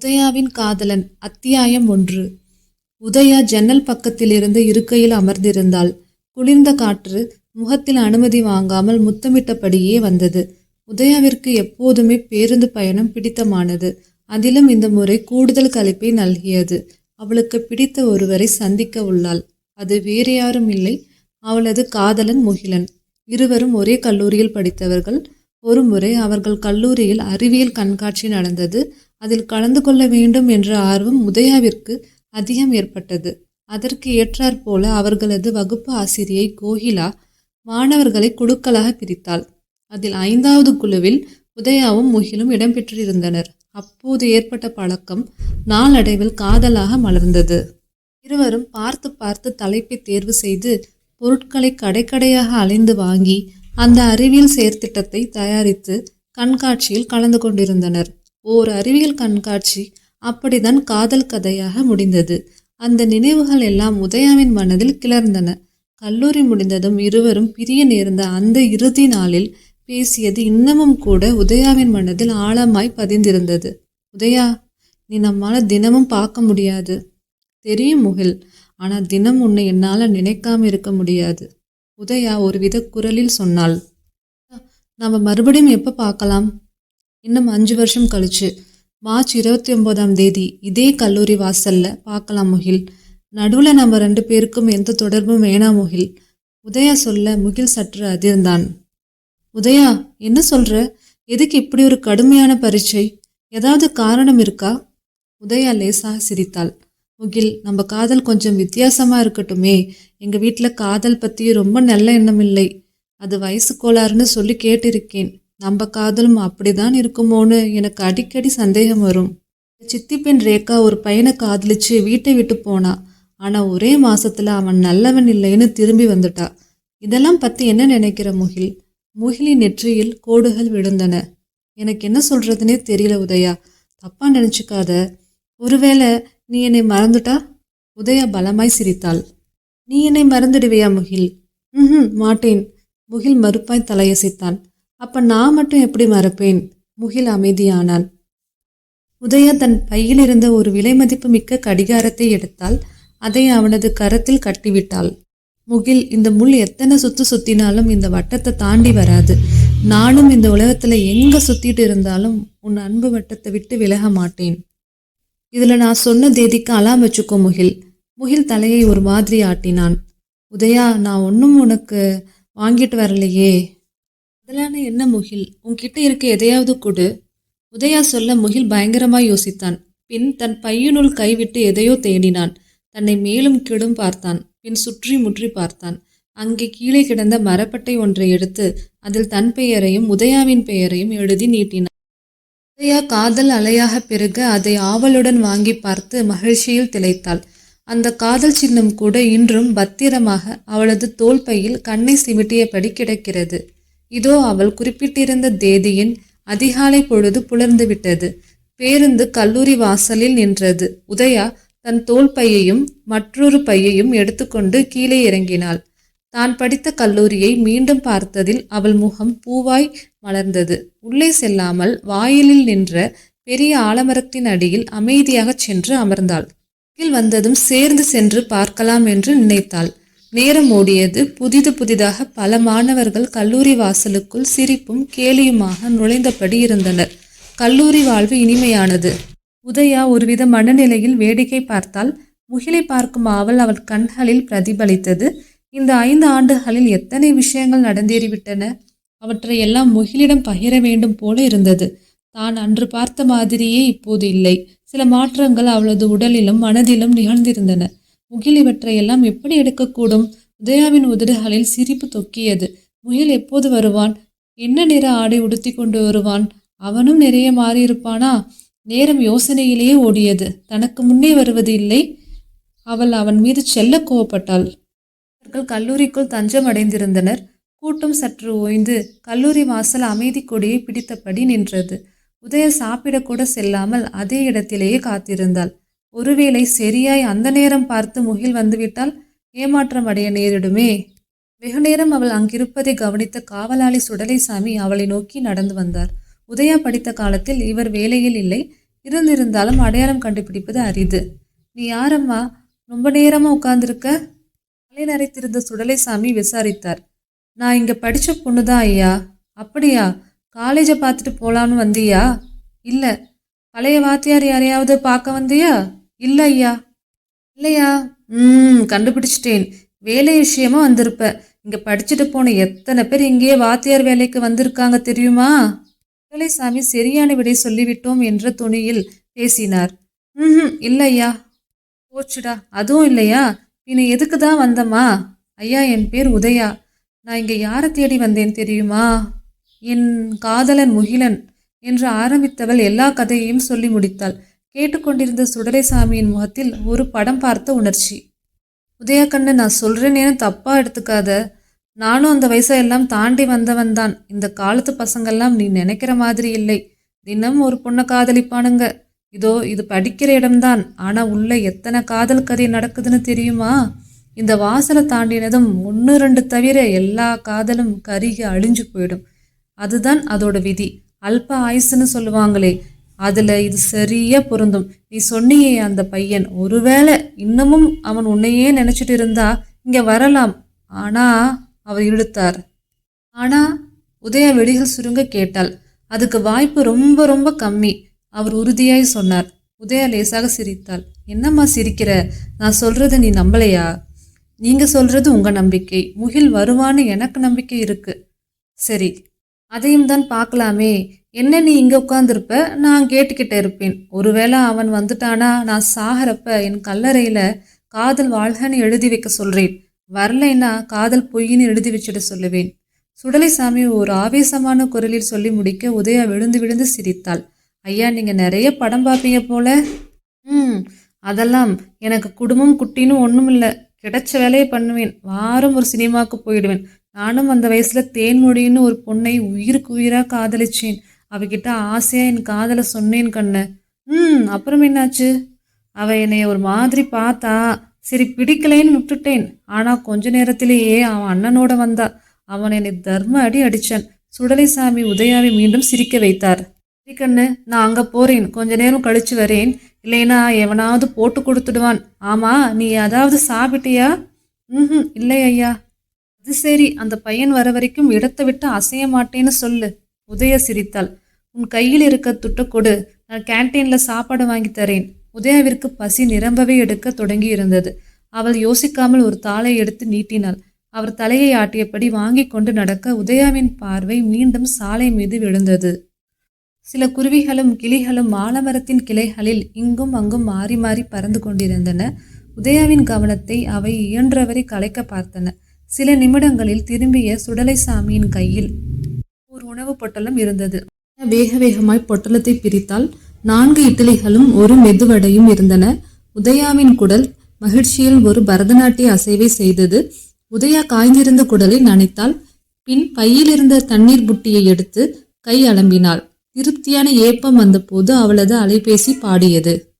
உதயாவின் காதலன் அத்தியாயம் ஒன்று. உதயா ஜன்னல் பக்கத்திலிருந்து இருக்கையில் அமர்ந்திருந்தாள். குளிர்ந்த காற்று முகத்தில் அனுமதி வாங்காமல் முத்தமிட்டபடியே வந்தது. உதயாவிற்கு எப்போதுமே பேருந்து பயணம் பிடித்தமானது. அதிலும் இந்த முறை கூடுதல் கலைப்பை நல்கியது. அவளுக்கு பிடித்த ஒருவரை சந்திக்க உள்ளாள். அது வேறு யாரும் இல்லை. அவளது காதலன் முகிலன். இருவரும் ஒரே கல்லூரியில் படித்தவர்கள். ஒருமுறை அவர்கள் கல்லூரியில் அறிவியல் கண்காட்சி நடந்தது. அதில் கலந்து கொள்ள வேண்டும் என்ற ஆர்வம் உதயாவிற்கு அதிகம் ஏற்பட்டது. அதற்கு ஏற்றாற்போல அவர்களது வகுப்பு ஆசிரியை கோகிலா மாணவர்களை குழுக்களாக பிரித்தாள். அதில் ஐந்தாவது குழுவில் உதயாவும் முகிலும் இடம்பெற்றிருந்தனர். அப்போது ஏற்பட்ட பழக்கம் நாளடைவில் காதலாக மலர்ந்தது. இருவரும் பார்த்து பார்த்து தலைப்பை தேர்வு செய்து பொருட்களை கடைக்கடையாக அலைந்து வாங்கி அந்த அறிவியல் செயற்திட்டத்தை தயாரித்து கண்காட்சியில் கலந்து கொண்டிருந்தனர். ஓர் அறிவியல் கண்காட்சி. அப்படிதான் காதல் கதையாக முடிந்தது. அந்த நினைவுகள் எல்லாம் உதயாவின் மனதில் கிளர்ந்தன. கல்லூரி முடிந்ததும் இருவரும் பிரிய நேர்ந்த அந்த இறுதி நாளில் பேசியது இன்னமும் கூட உதயாவின் மனதில் ஆழமாய் பதிந்திருந்தது. உதயா நீ நம்மால தினமும் பார்க்க முடியாது. தெரியும் முகில் ஆனால் தினம் உன்னை என்னால் நினைக்காம இருக்க முடியாது. உதயா ஒருவித குரலில் சொன்னாள். நாம மறுபடியும் எப்போ பார்க்கலாம்? இன்னும் அஞ்சு வருஷம் கழிச்சு. மார்ச் இருபத்தி ஒன்பதாம் தேதி இதே கல்லூரி வாசல்ல பார்க்கலாம் முகில். நடுவில் நம்ம ரெண்டு பேருக்கும் எந்த தொடர்பும் வேணாம் முகில். உதயா சொல்ல முகில் சற்று அதிர்ந்தான். உதயா என்ன சொல்ற? எதுக்கு இப்படி ஒரு கடுமையான பரீட்சை? ஏதாவது காரணம் இருக்கா? உதயா லேசாக சிரித்தாள். முகில் நம்ம காதல் கொஞ்சம் வித்தியாசமா இருக்கட்டுமே. எங்க வீட்டில் காதல் பத்தி ரொம்ப நல்ல எண்ணம் இல்லை. அது வயசு கோளாறுன்னு சொல்லி கேட்டிருக்கேன். நம்ம காதலும் அப்படிதான் இருக்குமோன்னு எனக்கு அடிக்கடி சந்தேகம் வரும். சித்தி பெண் ரேகா ஒரு பையனை காதலிச்சு வீட்டை விட்டு போனா ஆனா ஒரே மாசத்துல அவன் நல்லவன் இல்லைன்னு திரும்பி வந்துட்டா. இதெல்லாம் பத்தி என்ன நினைக்கிற முகில்? முகிலின் நெற்றியில் கோடுகள் விழுந்தன. எனக்கு என்ன சொல்றதுனே தெரியல உதயா. தப்பா நினைச்சுக்காத. ஒருவேளை நீ என்னை மறந்துட்டா? உதயா பலமாய் சிரித்தாள். நீ என்னை மறந்துடுவியா முகில்? ம் மாட்டேன். முகில் மறுப்பாய் தலையசைத்தான். அப்ப நான் மட்டும் எப்படி மறப்பேன்? முகில் அமைதியானான். உதயா தன் பையில் இருந்த ஒரு விலைமதிப்பு மிக்க கடிகாரத்தை எடுத்தால் அதை அவனது கரத்தில் கட்டிவிட்டாள். முகில் இந்த முள் எத்தனை சுத்து சுத்தினாலும் இந்த வட்டத்தை தாண்டி வராது. நானும் இந்த உலகத்துல எங்க சுத்திட்டு இருந்தாலும் உன் அன்பு வட்டத்தை விட்டு விலக மாட்டேன். இதுல நான் சொன்ன தேதிக்கு அலாம் வச்சுக்கோ முகில். முகில் தலையை ஒரு மாதிரி ஆட்டினான். உதயா நான் ஒன்றும் உனக்கு வாங்கிட்டு வரலையே. அதெல்லாம் என்ன முகில்? உன்கிட்ட இருக்க எதையாவது கொடு. உதயா சொல்ல முகில் பயங்கரமாய் யோசித்தான். பின் தன் பையனுள் கைவிட்டு எதையோ தேடினான். தன்னை மேலும் கெடும் பார்த்தான். பின் சுற்றி முற்றி பார்த்தான். அங்கே கீழே கிடந்த மரப்பட்டை ஒன்றை எடுத்து அதில் தன் பெயரையும் உதயாவின் பெயரையும் எழுதி நீட்டினான். உதயா காதல் அலையாக பெருக அதை ஆவலுடன் வாங்கி பார்த்து மகிழ்ச்சியில் திளைத்தாள். அந்த காதல் சின்னம் கூட இன்றும் பத்திரமாக அவளது தோல் பையில் கண்ணை சிமிட்டியபடி கிடக்கிறது. இதோ அவள் குறிப்பிட்டிருந்த தேதியின் அதிகாலை பொழுது புலர்ந்துவிட்டது. பேருந்து கல்லூரி வாசலில் நின்றது. உதயா தன் தோல் பையையும் மற்றொரு பையையும் எடுத்துக்கொண்டு கீழே இறங்கினாள். தான் படித்த கல்லூரியை மீண்டும் பார்த்ததில் அவள் முகம் பூவாய் மலர்ந்தது. உள்ளே செல்லாமல் வாயிலில் நின்ற பெரிய ஆலமரத்தின் அடியில் அமைதியாகச் சென்று அமர்ந்தாள். கீழ் வந்ததும் சேர்ந்து சென்று பார்க்கலாம் என்று நினைத்தாள். நேரம் ஓடியது. புதிது புதிதாக பல மாணவர்கள் கல்லூரி வாசலுக்குள் சிரிப்பும் கேலியுமாக நுழைந்தபடி இருந்தனர். கல்லூரி வாழ்வு இனிமையானது. உதயா ஒருவித மனநிலையில் வேடிக்கை பார்த்தால் முகிலை பார்க்கும் ஆவல் அவள் கண்களில் பிரதிபலித்தது. இந்த ஐந்து ஆண்டுகளில் எத்தனை விஷயங்கள் நடந்தேறிவிட்டன? அவற்றை எல்லாம் முகிலிடம் பகிர வேண்டும் போல இருந்தது. தான் அன்று பார்த்த மாதிரியே இப்போது இல்லை. சில மாற்றங்கள் அவளது உடலிலும் மனதிலும் நிகழ்ந்திருந்தன. முகில் இவற்றையெல்லாம் எப்படி எடுக்கக்கூடும்? உதயாவின் உதடுகளில் சிரிப்பு தொக்கியது. முகில் எப்போது வருவான்? என்ன நிற ஆடை உடுத்தி கொண்டு வருவான்? அவனும் நிறைய மாறியிருப்பானா? நேரம் யோசனையிலேயே ஓடியது. தனக்கு முன்னே வருவது இல்லை. அவள் அவன் மீது செல்ல கோவப்பட்டாள். அவர்கள் கல்லூரிக்குள் தஞ்சம் அடைந்திருந்தனர். கூட்டம் சற்று ஓய்ந்து கல்லூரி வாசல் அமைதி கொடியை பிடித்தபடி நின்றது. உதய சாப்பிடக்கூட செல்லாமல் அதே இடத்திலேயே காத்திருந்தாள். ஒருவேளை சரியாய் அந்த நேரம் பார்த்து முகில் வந்துவிட்டால் ஏமாற்றம் அடைய நேரிடுமே. வெகு நேரம் அவள் அங்கிருப்பதை கவனித்த காவலாளி சுடலைசாமி அவளை நோக்கி நடந்து வந்தார். உதயா படித்த காலத்தில் இவர் வேலையில் இல்லை. இருந்திருந்தாலும் அடையாளம் கண்டுபிடிப்பது அரிது. நீ யாரம்மா? ரொம்ப நேரமா உட்கார்ந்துருக்க? தலை நரைத்திருந்த சுடலைசாமி விசாரித்தார். நான் இங்க படிச்ச பொண்ணுதான் ஐயா. அப்படியா? காலேஜை பார்த்துட்டு போலான்னு வந்தியா? இல்ல. பழைய வாத்தியார் யாரையாவது பார்க்க வந்தியா? இல்ல ஐயா இல்லையா? ம் கண்டுபிடிச்சிட்டேன். வேலை விஷயமா வந்திருப்ப. இங்க படிச்சுட்டு போன எத்தனை பேர் இங்கேயே வாத்தியார் வேலைக்கு வந்திருக்காங்க தெரியுமா? வேலைசாமி சரியான விடை சொல்லிவிட்டோம் என்ற துணியில் பேசினார். ம் இல்லையா? போச்சுடா அதுவும் இல்லையா? பின்ன எதுக்கு தான் வந்தம்மா? ஐயா என் பேர் உதயா. நான் இங்கே யாரை தேடி வந்தேன் தெரியுமா? என் காதலன் முகிலன் என்று ஆரம்பித்தவள் எல்லா கதையையும் சொல்லி முடித்தாள். கேட்டுக்கொண்டிருந்த சுடலைசாமியின் முகத்தில் ஒரு படம் பார்த்த உணர்ச்சி. உதயா கண்ணு நான் சொல்கிறேனேன்னு தப்பாக எடுத்துக்காத? நானும் அந்த வயசையெல்லாம் தாண்டி வந்தவன் தான். இந்த காலத்து பசங்கெல்லாம் நீ நினைக்கிற மாதிரி இல்லை. தினம் ஒரு பொண்ணை காதலிப்பானுங்க. இதோ இது படிக்கிற இடம்தான். ஆனால் உள்ள எத்தனை காதல் கதை நடக்குதுன்னு தெரியுமா? இந்த வாசலை தாண்டினதும் ஒன்று ரெண்டு தவிர எல்லா காதலும் கருகி அழிஞ்சு போயிடும். அதுதான் அதோட விதி. அல்ப ஆயுசுன்னு சொல்லுவாங்களே அதுல இது சரியா பொருந்தும். நீ சொன்னியே அந்த பையன். ஒருவேளை இன்னமும் அவன் உன்னையே நினைச்சிட்டு இருந்தா இங்க வரலாம். ஆனா அவர் இழுத்தார் ஆனா உதயா வெடிகள் சுருங்க கேட்டாள். அதுக்கு வாய்ப்பு ரொம்ப ரொம்ப கம்மி. அவர் உறுதியாய் சொன்னார். உதயா லேசாக சிரித்தாள். என்னம்மா சிரிக்கிற? நான் சொல்றத நீ நம்பலையா? நீங்க சொல்றது உங்க நம்பிக்கை. முகில் வருவான்னு எனக்கு நம்பிக்கை இருக்கு. சரி அதையும் தான் பார்க்கலாமே. என்ன நீ இங்கே உட்காந்துருப்ப நான் கேட்டுக்கிட்டே இருப்பேன். ஒருவேளை அவன் வந்துட்டானா? நான் சாகிறப்ப என் கல்லறையில் காதல் வாழ்கன்னு எழுதி வைக்க சொல்கிறேன் வரலைன்னா காதல் பொய்ன்னு எழுதி வச்சுட சொல்லுவேன். சுடலைசாமி ஒரு ஆவேசமான குரலில் சொல்லி முடிக்க உதயா விழுந்து விழுந்து சிரித்தாள். ஐயா நீங்கள் நிறைய படம் பார்ப்பீங்க போல. ம் அதெல்லாம் எனக்கு குடும்பம் குட்டின்னு ஒன்றும் இல்லை கிடைச்ச வேலையை பண்ணுவேன். வாரம் ஒரு சினிமாவுக்கு போயிடுவேன். நானும் அந்த வயசில் தேன்மொழின்னு ஒரு பொண்ணை உயிருக்கு உயிராக காதலிச்சேன். அவகிட்ட ஆசையா என் காதலை சொன்னேன் கண்ணு. ம் அப்புறம் என்னாச்சு? அவ என்னைய ஒரு மாதிரி பார்த்தா சரி பிடிக்கலைன்னு விட்டுட்டேன். ஆனா கொஞ்ச நேரத்திலேயே அவன் அண்ணனோட வந்தா. அவன் என்னை தர்ம அடி அடிச்சான். சுடலைசாமி உதயாவை மீண்டும் சிரிக்க வைத்தார். சரி கண்ணு நான் அங்க போறேன். கொஞ்ச நேரம் கழிச்சு வரேன். இல்லைனா எவனாவது போட்டு கொடுத்துடுவான். ஆமா நீ அதாவது சாப்பிட்டியா? ம் இல்லை ஐயா. அது சரி அந்த பையன் வர வரைக்கும் இடத்தை விட்டு அசைய மாட்டேன்னு சொல்லு. உதய சிரித்தாள். உன் கையில் இருக்க துட்டக்கொடு நான் கேன்டீன்ல சாப்பாடு வாங்கி தரேன். உதயாவிற்கு பசி நிரம்பவே எடுக்க தொடங்கி இருந்தது அவள் யோசிக்காமல் ஒரு தாளை எடுத்து நீட்டினாள். அவர் தலையை ஆட்டியபடி வாங்கி கொண்டு நடக்க உதயாவின் பார்வை மீண்டும் சாலை மீது விழுந்தது. சில குருவிகளும் கிளிகளும் ஆலமரத்தின் கிளைகளில் இங்கும் அங்கும் மாறி மாறி பறந்து கொண்டிருந்தன. உதயாவின் கவனத்தை அவை இயன்றவரை கலைக்க பார்த்தன. சில நிமிடங்களில் திரும்பிய சுடலைசாமியின் கையில் ஒரு உணவு பொட்டலம் இருந்தது. வேக வேகமாய் பொட்டலத்தை பிரித்தால் நான்கு இட்லிகளும் ஒரு மெதுவடையும் இருந்தன. உதயாவின் குடல் மகிழ்ச்சியில் ஒரு பரதநாட்டிய அசைவை செய்தது. உதயா காய்ந்திருந்த குடலை நனைத்தாள். பின் பையிலிருந்த தண்ணீர் புட்டியை எடுத்து கை அலம்பினாள். திருப்தியான ஏப்பம் வந்தபோது அவளது அலைபேசி பாடியது.